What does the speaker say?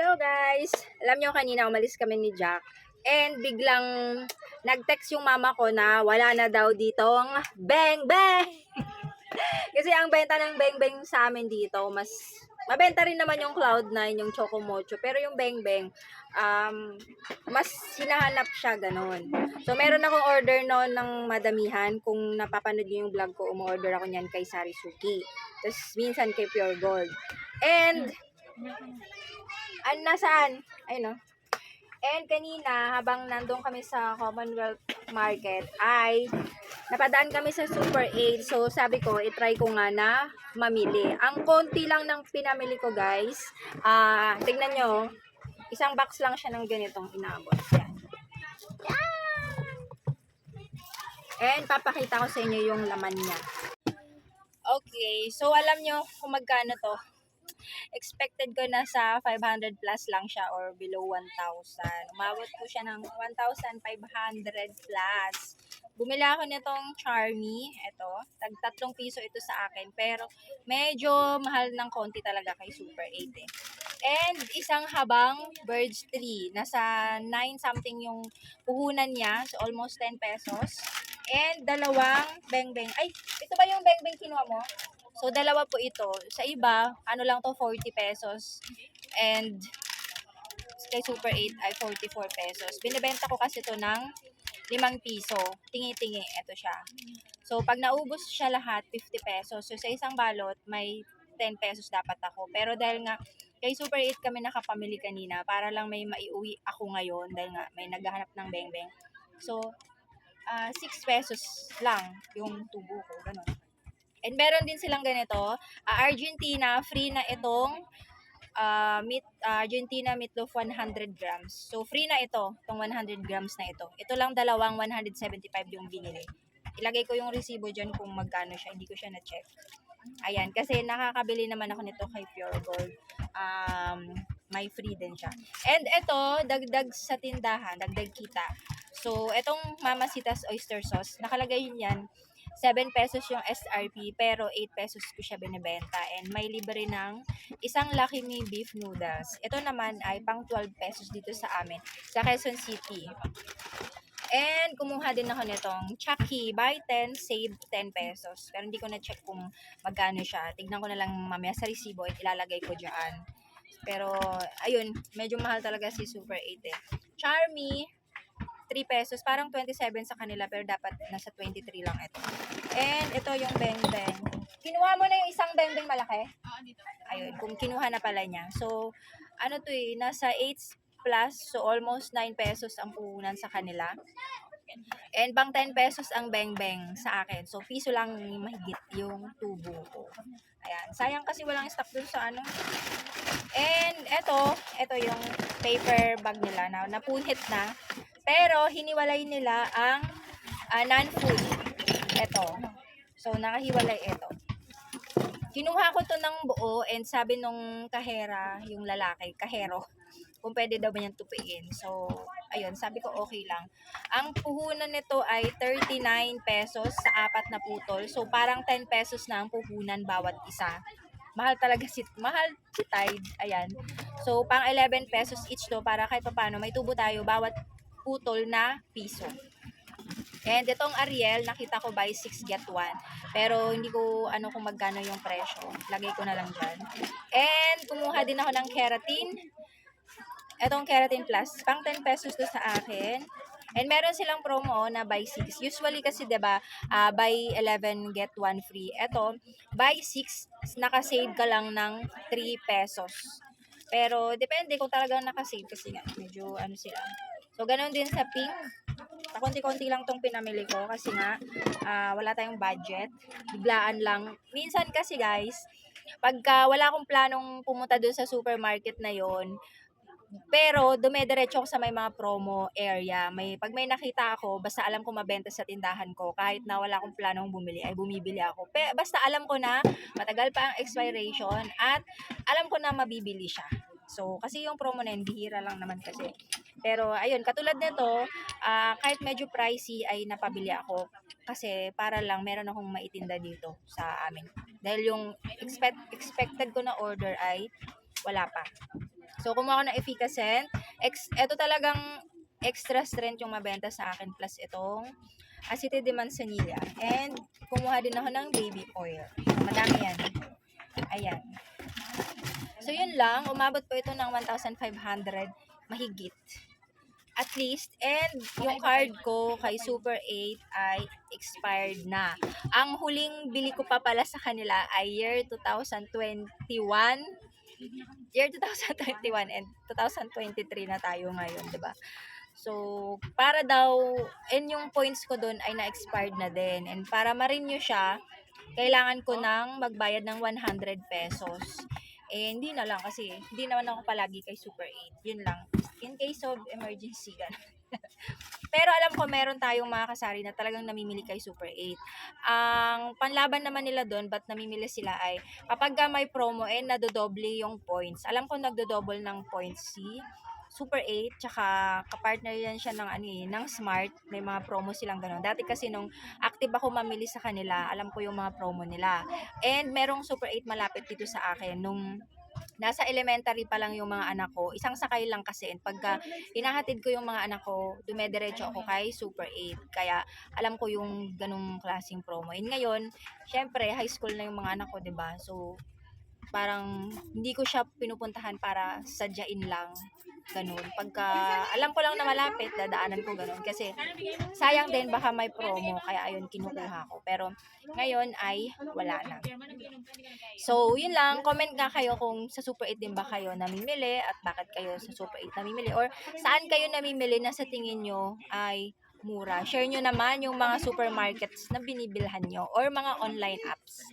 Hello guys! Alam nyo kanina umalis kami ni Jack and biglang nag-text yung mama ko na wala na daw ditong bang bang! Kasi ang benta ng bang bang sa amin dito mas mabenta rin naman yung Cloud9, yung Choco Mocho pero yung bang bang um, mas hinahanap siya ganun. So meron akong order noon ng madamihan kung napapanood niyo yung vlog ko umorder ako niyan kay Sarisuki. Tapos minsan kay Pure Gold. And An nasaan? Ayun no. And kanina, habang nandun kami sa Commonwealth Market, ay napadaan kami sa Super 8. So, sabi ko, itry ko nga na mamili. Ang konti lang ng pinamili ko, guys. Ah, tingnan nyo. Isang box lang siya ng ganitong inabot. Yan. And papakita ko sa inyo yung laman niya. Okay, so alam nyo kung magkano to expected ko na sa 500 plus lang siya or below 1,000. Umabot po siya ng 1,500 plus. Bumili ako nitong Charmy. Ito. Tag tatlong piso ito sa akin. Pero medyo mahal ng konti talaga kay Super 8 eh. And isang habang birds tree. Nasa 9 something yung puhunan niya. So almost 10 pesos. And dalawang beng-beng. Ay, ito ba yung beng-beng kinuha mo? So, dalawa po ito. Sa iba, ano lang to 40 pesos. And kay Super 8 ay 44 pesos. Binibenta ko kasi to ng 5 piso. Tingi-tingi. Ito siya. So, pag naubos siya lahat, 50 pesos. So, sa isang balot, may 10 pesos dapat ako. Pero dahil nga, kay Super 8 kami nakapamili kanina para lang may maiuwi ako ngayon dahil nga may naghahanap ng beng-beng. So, ah 6 pesos lang yung tubo ko. Ganun. And meron din silang ganito, ah, Argentina, free na itong ah, meat, ah, Argentina meatloaf 100 grams. So, free na ito, itong 100 grams na ito. Ito lang dalawang 175 yung binili. Ilagay ko yung resibo dyan kung magkano siya. Hindi ko siya na-check. Ayan, kasi nakakabili naman ako nito kay Pure Gold. Um, may free din siya. And ito, dagdag sa tindahan, dagdag kita. So, itong Mamasitas Oyster Sauce, nakalagay yan, 7 pesos yung SRP, pero 8 pesos ko siya binibenta. And may libre ng isang Lucky Me Beef Noodles. Ito naman ay pang 12 pesos dito sa amin, sa Quezon City. And kumuha din ako nitong Chucky, buy 10, save 10 pesos. Pero hindi ko na-check kung magkano siya. Tignan ko na lang mamaya sa resibo at ilalagay ko dyan. Pero, ayun, medyo mahal talaga si Super 8 eh. Charmy, 3 pesos. Parang 27 sa kanila, pero dapat nasa 23 lang ito. And ito yung Beng Beng. Kinuha mo na yung isang Beng Beng malaki? Oo, dito. Ayun, kung kinuha na pala niya. So, ano to eh, nasa 8 plus, so almost 9 pesos ang puhunan sa kanila. And bang 10 pesos ang Beng Beng sa akin. So, piso lang mahigit yung tubo ko. Ayan. Sayang kasi walang stock dun sa ano. And eto, eto yung paper bag nila na napunhit na. Pero hiniwalay nila ang ah, non-food. Eto. So, nakahiwalay ito. Kinuha ko to ng buo and sabi nung kahera, yung lalaki, kahero, kung pwede daw ba niyang tupiin. So, ayun, sabi ko okay lang. Ang puhunan nito ay 39 pesos sa apat na putol. So, parang 10 pesos na ang puhunan bawat isa. Mahal talaga si, mahal si Tide. Ayan. So, pang 11 pesos each to para kahit pa paano may tubo tayo bawat putol na piso. And itong Ariel, nakita ko buy 6 get 1. Pero hindi ko ano kung magkano yung presyo. Lagay ko na lang dyan. And kumuha din ako ng keratin. Itong keratin plus. Pang 10 pesos to sa akin. And meron silang promo na buy 6. Usually kasi 'di ba, ah, buy 11 get 1 free. Ito, buy 6, naka-save ka lang ng 3 pesos. Pero depende kung talagang naka-save kasi nga medyo ano sila. So ganoon din sa pink. Pakunti-kunti lang tong pinamili ko kasi nga ah, wala tayong budget. Biglaan lang. Minsan kasi guys, pagka wala akong planong pumunta doon sa supermarket na yon, pero dumediretso ako sa may mga promo area. May pag may nakita ako, basta alam ko mabenta sa tindahan ko, kahit na wala akong planong bumili, ay bumibili ako. Pe, basta alam ko na matagal pa ang expiration at alam ko na mabibili siya. So, kasi yung promo na yun, bihira lang naman kasi. Pero, ayun, katulad nito, ah, kahit medyo pricey ay napabili ako. Kasi para lang meron akong maitinda dito sa amin. Dahil yung expect, expected ko na order ay wala pa. So, kumuha ako ng efficacent. Ex, ito talagang extra strength yung mabenta sa akin plus itong acetate de manzanilla. And kumuha din ako ng baby oil. Madami yan. Ayan. So, yun lang. Umabot po ito ng 1,500 mahigit. At least. And yung card ko kay Super 8 ay expired na. Ang huling bili ko pa pala sa kanila ay year 2021 year 2021 and 2023 na tayo ngayon, 'di ba? So, para daw and yung points ko doon ay na-expired na din. And para ma-renew siya, kailangan ko nang magbayad ng 100 pesos. Eh, hindi na lang kasi hindi naman ako palagi kay Super 8. Yun lang. In case of emergency, ganun. Pero alam ko meron tayong mga kasari na talagang namimili kay Super 8. Ang panlaban naman nila doon, ba't namimili sila ay kapag ka may promo eh, nadodoble yung points. Alam ko nagdodouble ng points si Super 8, tsaka kapartner yan siya ng, ano, eh, ng Smart. May mga promo silang ganun. Dati kasi nung active ako mamili sa kanila, alam ko yung mga promo nila. And merong Super 8 malapit dito sa akin. Nung nasa elementary pa lang yung mga anak ko, isang sakay lang kasi. And pagka hinahatid ko yung mga anak ko, dumediretso ako kay Super 8. Kaya alam ko yung ganung klaseng promo. And ngayon, syempre, high school na yung mga anak ko, ba So, parang hindi ko siya pinupuntahan para sadyain lang. Ganun. Pagka, alam ko lang na malapit, dadaanan ko ganun. Kasi, sayang din, baka may promo. Kaya, ayun, kinukuha ko. Pero, ngayon ay wala na. So, yun lang. Comment nga kayo kung sa Super 8 din ba kayo namimili at bakit kayo sa Super 8 namimili or saan kayo namimili na sa tingin nyo ay mura. Share nyo naman yung mga supermarkets na binibilhan nyo or mga online apps.